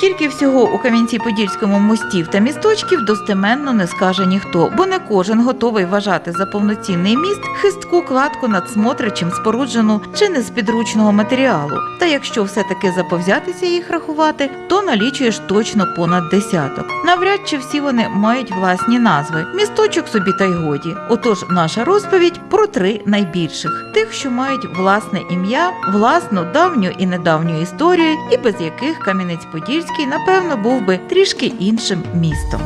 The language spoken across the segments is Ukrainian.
Скільки всього у Кам'янці-Подільському мостів та місточків достеменно не скаже ніхто, бо не кожен готовий вважати за повноцінний міст хистку кладку над Смотричем споруджену чи не з підручного матеріалу. Та якщо все-таки заповзятися їх рахувати, то налічуєш точно понад десяток. Навряд чи всі вони мають власні назви. Місточок собі та й годі. Отож, наша розповідь про три найбільших: тих, що мають власне ім'я, власну давню і недавню історію, і без яких Кам'янець-Подільський, напевно, був би трішки іншим містом.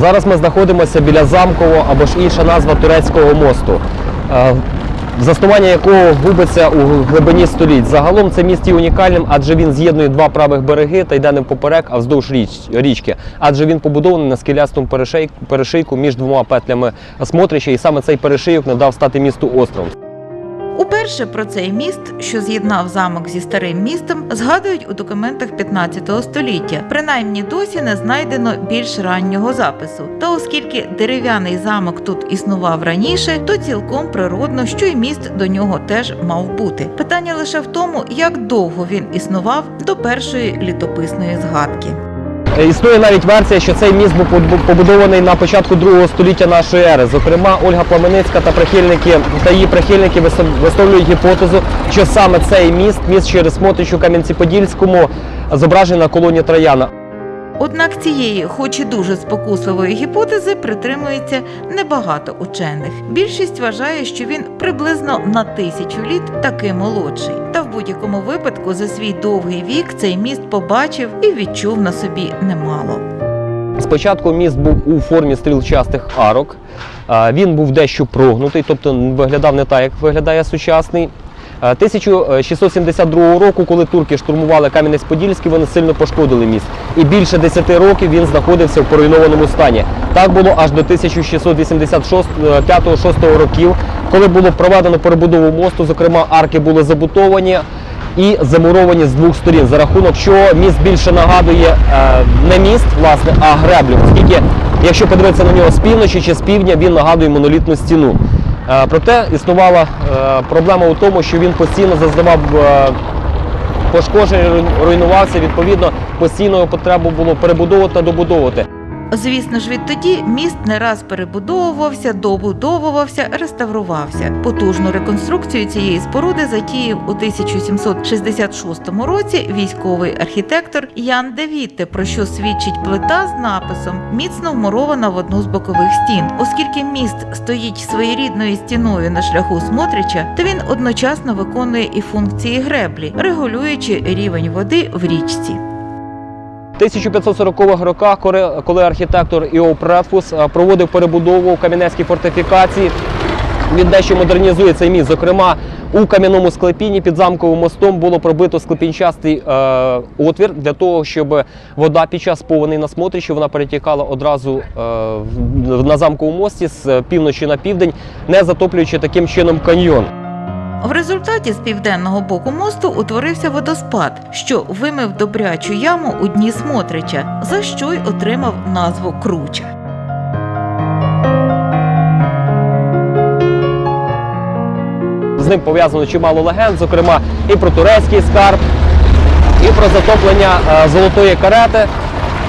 Зараз ми знаходимося біля замкового або ж інша назва турецького мосту, е, заснування якого губиться у глибині століть. Загалом це міст є унікальним, адже він з'єднує два правих береги та йде не поперек, а вздовж річ- річки. Адже він побудований на скелястому перешийку між двома петлями Смотрича, і саме цей перешийок не дав стати місту островом. Уперше про цей міст, що з'єднав замок зі старим містом, згадують у документах 15 століття. Принаймні досі не знайдено більш раннього запису. Та оскільки дерев'яний замок тут існував раніше, то цілком природно, що й міст до нього теж мав бути. Питання лише в тому, як довго він існував до першої літописної згадки. Е, Існує навіть версія, що цей міст був побудований на початку другого століття нашої ери. Зокрема, Ольга Пламеницька та прихильники та її прихильники висловлюють гіпотезу, що саме цей міст, міст через Мотичу Кам'янці-Подільському, зображений на колоні Трояна. Однак цієї, хоч і дуже спокусливої гіпотези, притримується небагато учених. Більшість вважає, що він приблизно на тисячу літ таки молодший. Та в будь-якому випадку за свій довгий вік цей міст побачив і відчув на собі немало. Спочатку міст був у формі стрілчастих арок. Він був дещо прогнутий, тобто виглядав не так, як виглядає сучасний. А, 1672 року, коли турки штурмували Кам'янець-Подільський, вони сильно пошкодили міст. І більше 10 років він знаходився в поруйнованому стані. Так було аж до 1685-6 років, коли було проведено перебудову мосту, зокрема арки були забутовані і замуровані з двох сторін, за рахунок чого міст більше нагадує е, не міст, власне, а греблю. Оскільки, якщо подивитися на нього з півночі чи з півдня, він нагадує монолітну стіну. Е, проте існувала е, проблема у тому, що він постійно зазнавав е, пошкоджень, руйнувався. Відповідно, постійно потребу було перебудовувати та добудовувати. Звісно ж, відтоді міст не раз перебудовувався, добудовувався, реставрувався. Потужну реконструкцію цієї споруди затіяв у 1766 році військовий архітектор Ян Девітте, про що свідчить плита з написом міцно вмурована в одну з бокових стін. Оскільки міст стоїть своєрідною стіною на шляху Смотрича, то він одночасно виконує і функції греблі, регулюючи рівень води в річці. В 1540-х роках, коли- архітектор Іо Претфус е, проводив перебудову кам'янецькій фортифікації, він дещо модернізує цей міст. Зокрема, у кам'яному склепінні під замковим мостом було пробито склепінчастий е, отвір для того, щоб вода під час повені на смотричі вона перетікала одразу е, на замковому мості з півночі на південь, не затоплюючи таким чином каньйон. В результаті з південного боку мосту утворився водоспад, що вимив добрячу яму у дні Смотрича, за що й отримав назву Круча. З ним пов'язано чимало легенд, зокрема і про турецький скарб, і про затоплення е, золотої карети,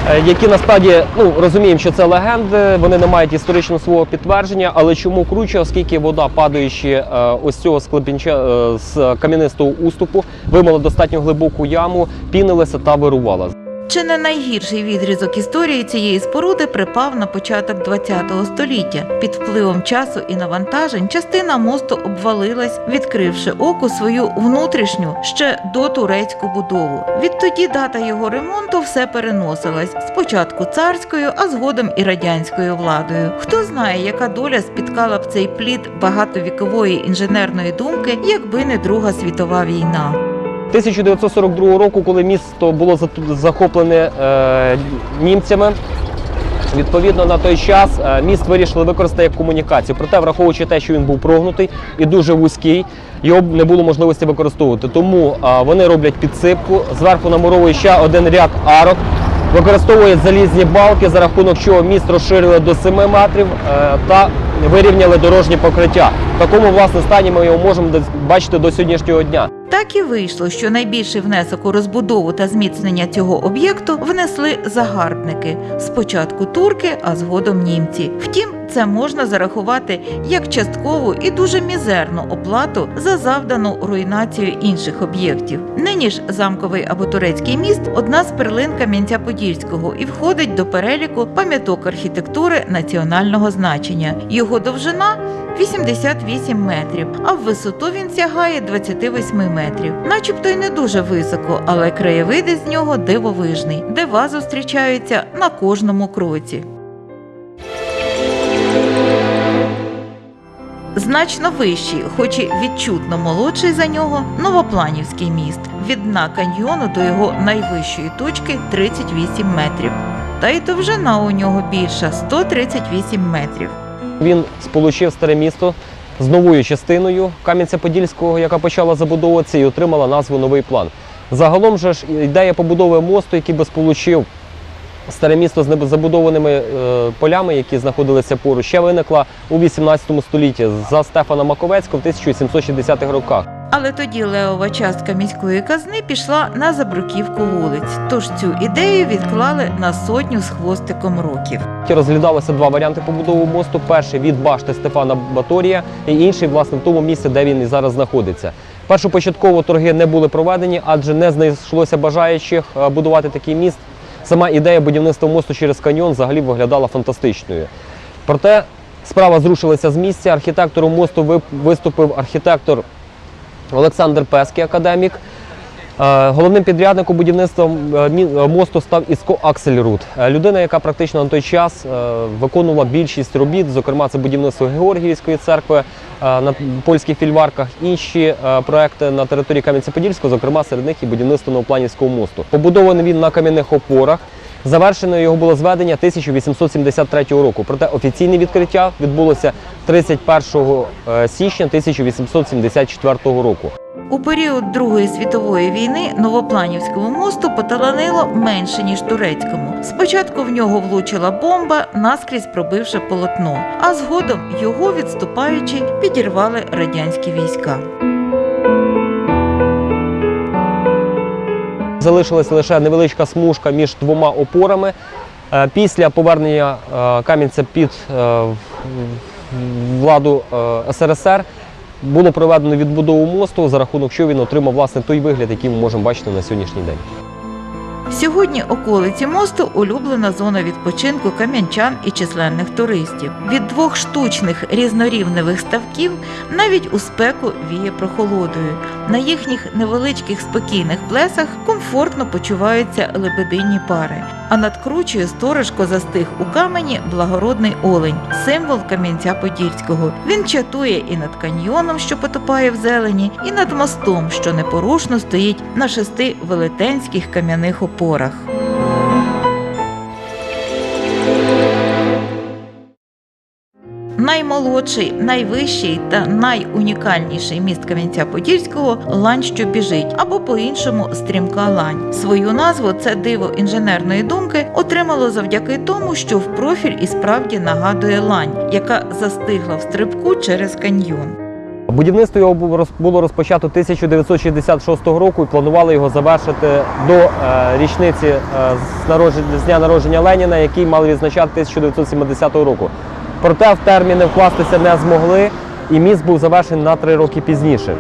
е, які насправді ну розуміємо, що це легенди, вони не мають історичного свого підтвердження. Але чому круче, оскільки вода, падаючи е, ось цього склепінча е, з кам'янистого уступу, вимила достатньо глибоку яму, пінилася та вирувала. Чи не найгірший відрізок історії цієї споруди припав на початок ХХ століття. Під впливом часу і навантажень частина мосту обвалилась, відкривши оку свою внутрішню ще до турецьку будову. Відтоді дата його ремонту все переносилась спочатку царською, а згодом і радянською владою. Хто знає, яка доля спіткала б цей плід багатовікової інженерної думки, якби не Друга світова війна. 1942 року, коли місто було захоплене е, німцями. Відповідно, на той час е, міст вирішили використати як комунікацію. Проте, враховуючи те, що він був прогнутий і дуже вузький, його не було можливості використовувати. Тому е, вони роблять підсипку, зверху намуровують ще один ряд арок, використовують залізні балки, за рахунок чого міст розширили до 7 метрів е, та вирівняли дорожнє покриття. В такому власне стані ми його можемо бачити до сьогоднішнього дня. Так і вийшло, що найбільший внесок у розбудову та зміцнення цього об'єкту внесли загарбники. Спочатку турки, а згодом німці. Втім, це можна зарахувати як часткову і дуже мізерну оплату за завдану руйнацію інших об'єктів. Нині ж замковий або турецький міст одна з перлин Кам'янця-Подільського і входить до переліку пам'яток архітектури національного значення. Його довжина 88 метрів, а в висоту він сягає 28 метрів. Начебто й не дуже високо, але краєвиди з нього дивовижний, дива зустрічаються на кожному кроці. Значно вищий, хоч і відчутно молодший за нього, Новопланівський міст. Від дна каньйону до його найвищої точки 38 метрів. Та й довжина у нього більша 138 метрів. Він сполучив старе місто з новою частиною Кам'янця-Подільського, яка почала забудовуватися і отримала назву Новий план. Загалом же ж ідея побудови мосту, який би сполучив старе місто з незабудованими е, полями, які знаходилися поруч, ще виникла у 18 столітті за Стефана Маковецького в 1760-х роках. Але тоді левова частка міської казни пішла на забруківку вулиць, тож цю ідею відклали на сотню з хвостиком років. Розглядалися два варіанти побудови мосту. Перший від башти Стефана Баторія, і інший, власне, в тому місці, де він і зараз знаходиться. Першопочатково торги не були проведені, адже не знайшлося бажаючих е, будувати такий міст. Сама ідея будівництва мосту через каньйон взагалі виглядала фантастичною. Проте справа зрушилася з місця. Архітектором мосту виступив архітектор Олександр Песький, академік. Е, Головним підрядником будівництва е, е, мосту став Іско Аксельрут. Людина, яка практично на той час виконувала більшість робіт, зокрема це будівництво Георгіївської церкви на польських фільварках, інші проекти на території Кам'янця-Подільського, зокрема серед них і будівництво Новопланівського мосту. Побудований він на кам'яних опорах. Завершено його було зведення 1873 року. Проте офіційне відкриття відбулося 31 е, січня 1874 року. У період Другої світової війни Новопланівському мосту поталанило менше ніж турецькому. Спочатку в нього влучила бомба, наскрізь пробивши полотно, а згодом його відступаючи підірвали радянські війська. Залишилася лише невеличка смужка між двома опорами. Е, Після повернення е, Кам'янця під е, владу СРСР було проведено відбудову мосту, за рахунок чого він отримав власне той вигляд, який ми можемо бачити на сьогоднішній день. Сьогодні околиці мосту улюблена зона відпочинку кам'янчан і численних туристів. Від двох штучних різнорівневих ставків навіть у спеку віє прохолодою. На їхніх невеличких спокійних плесах комфортно почуваються лебединні пари. А над кручею сторожко застиг у камені благородний олень, символ Кам'янця-Подільського. Він чатує і над каньйоном, що потопає в зелені, і над мостом, що непорушно стоїть на шести велетенських кам'яних опорах. Наймолодший, найвищий та найунікальніший міст Кам'янця-Подільського лань, що біжить, або по-іншому стрімка лань. Свою назву це диво інженерної думки отримало завдяки тому, що в профіль і справді нагадує лань, яка застигла в стрибку через каньйон. Будівництво його було розпочато 1966 року і планували його завершити до е, річниці е, з, дня народження Леніна, який мали відзначати 1970 року. Проте в терміни вкластися не змогли, і міст був завершений на три роки пізніше.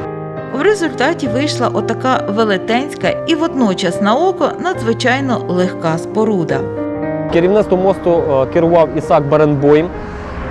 В результаті вийшла отака велетенська і водночас на око надзвичайно легка споруда. Керівництво мосту е, керував Ісак Баренбойм.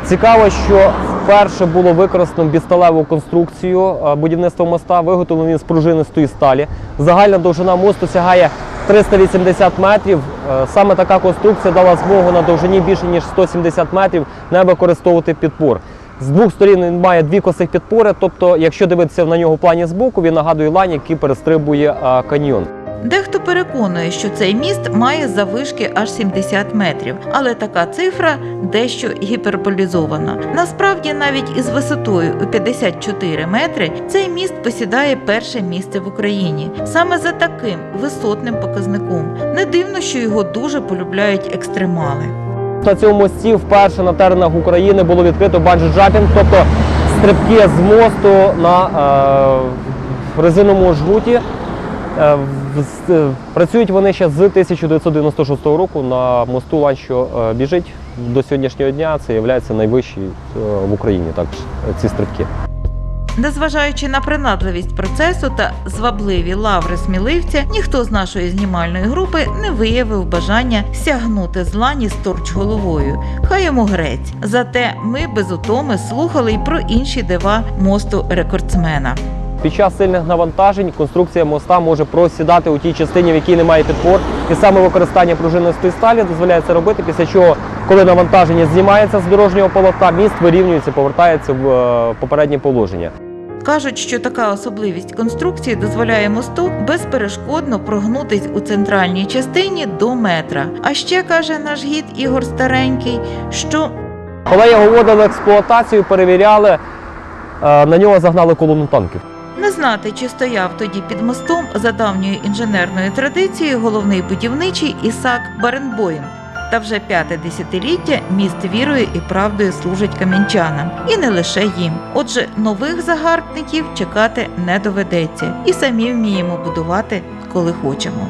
Цікаво, що вперше було використано бісталеву конструкцію е, будівництва моста, виготовлений з пружинистої сталі. Загальна довжина мосту сягає 380 метрів. Е, Саме така конструкція дала змогу на довжині більше ніж 170 метрів не використовувати підпор. З двох сторін він має дві косих підпори, тобто, якщо дивитися на нього в плані збоку, він нагадує лань, який перестрибує е, каньйон. Дехто переконує, що цей міст має заввишки аж 70 метрів, але така цифра дещо гіперболізована. Насправді, навіть із висотою у 54 метри цей міст посідає перше місце в Україні. Саме за таким висотним показником. Не дивно, що його дуже полюбляють екстремали. На цьому мості вперше на теренах України було відкрито банджі-джампінг, тобто стрибки з мосту на е, в резиновому жгуті. Е, з- е, Працюють вони ще з 1996 року на мосту Лань, що е, біжить до сьогоднішнього дня. Це є найвищий в Україні також е, ці стрибки. Незважаючи на принадливість процесу та звабливі лаври сміливця, ніхто з нашої знімальної групи не виявив бажання сягнути з лані сторч головою. Хай йому грець. Зате ми без утоми слухали й про інші дива мосту рекордсмена. Під час сильних навантажень конструкція моста може просідати у тій частині, в якій немає підпор. І саме використання пружинистої сталі дозволяє це робити, після чого, коли навантаження знімається з дорожнього полотна, міст вирівнюється, повертається в е, попереднє положення. Кажуть, що така особливість конструкції дозволяє мосту безперешкодно прогнутись у центральній частині до метра. А ще каже наш гід Ігор Старенький, що Коли його вводили в експлуатацію, перевіряли, е, на нього загнали колону танків. Не знати, чи стояв тоді під мостом за давньою інженерною традицією головний будівничий Ісак Баренбоєм. Та вже п'яте десятиліття міст вірою і правдою служить кам'янчанам, і не лише їм. Отже, нових загарбників чекати не доведеться, і самі вміємо будувати, коли хочемо.